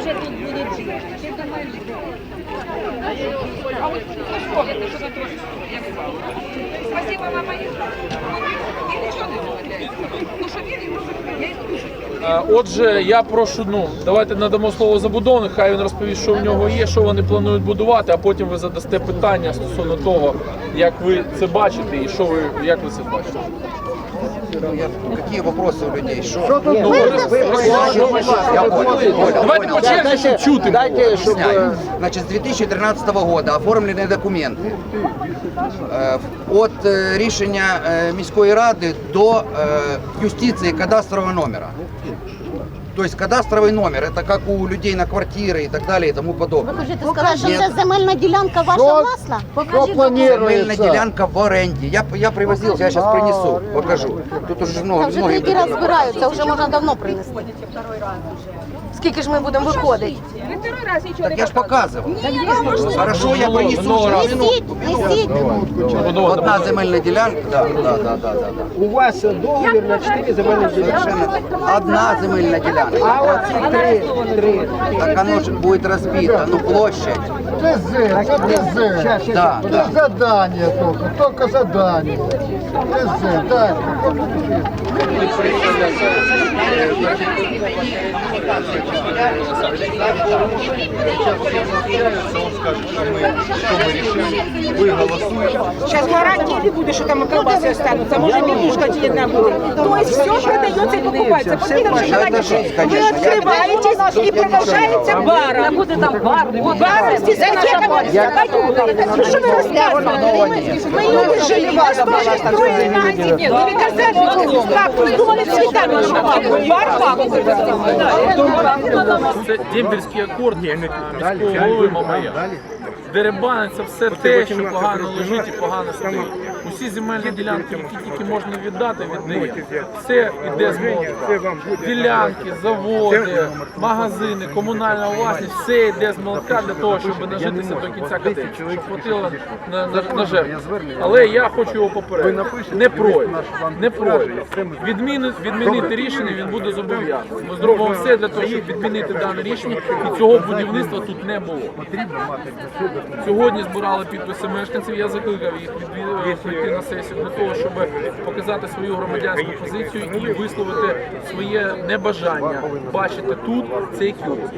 теж тут будуть жити. Ти я сказала. Спасибо, мама. І нічого не зробляється. Ну що він, я йду дуже. Е, Отже, я прошу, ну давайте надамо слово забудовнику, хай він розповість, що в нього є, що вони планують будувати, а потім ви задасте питання стосовно того, як ви це бачите і що ви як ви це бачите. Ну, я- Какие вопросы у людей? Что? Ну, ви роз- Я понял, понял, Давайте понял. по черзі, щоб чути. було. Объясняю. Значит, с 2013 года оформлены документы Е, от е, рішення е, міської ради до е, юстиції кадастрового номера. То есть кадастровый номер, это как у людей на квартиры и так далее и тому подобное. Ви хочете сказати, що Ні. це земельна ділянка ваша власна? Земельна ділянка в оренді. Я, я привозил, я сейчас принесу, покажу. Тут уже много, Там вже многие третій раз збираються, вже можна давно принести. Скільки ж ми будемо виходити? Ви второй раз нічого Так не я ж показывал. Хорошо, я Много, принесу. много раз. Несіть, несіть. Будова Одна земельна ділянка, да, да, да, да, да, да. У вас договір на 4 земельні ділянки. Совершенно одна земельна ділянка. А оці три, три. Так оно же будет разбито, ну площадь. ТЗ, це ТЗ. Щас, щас. Да, Це да. задання тільки, тільки задання. ТЗ, так. Сейчас гарантии не будет, что там колбасы останутся. Может, менюшка тебе одна будет. То есть все продается и покупается. Покинув Ну, Вы конечно. открываетесь и продолжается баром. буде там бар, Бар здесь зачем вам Ну что вы рассказываете? Мы люди жили, вас тоже строили на один. Нет, вы казали, как вы думали, цветами шумали. Бар пахнет. Це дембельський акорд а, міського голови Мамая. Деребани це все те, що погано лежить і погано стоїть. Усі земельні ділянки, які тільки можна віддати, віддає. Все йде з молотка. Ділянки, заводи, магазини, комунальна власність, все йде з молотка для того, щоб нажитися до кінця каденції, щоб хватило на, на, на жертву. Але я хочу його попередити. Не пройде. Не пройде. Відміни, відмінити рішення він буде зобов'язаний. Ми зробимо все для того, щоб відмінити дане рішення, і цього будівництва тут не було. Сьогодні збирали підписи мешканців. Я закликав їх відвідувати прийти на сесію для того, щоб показати свою громадянську позицію і висловити своє небажання бачити тут цей кіоск.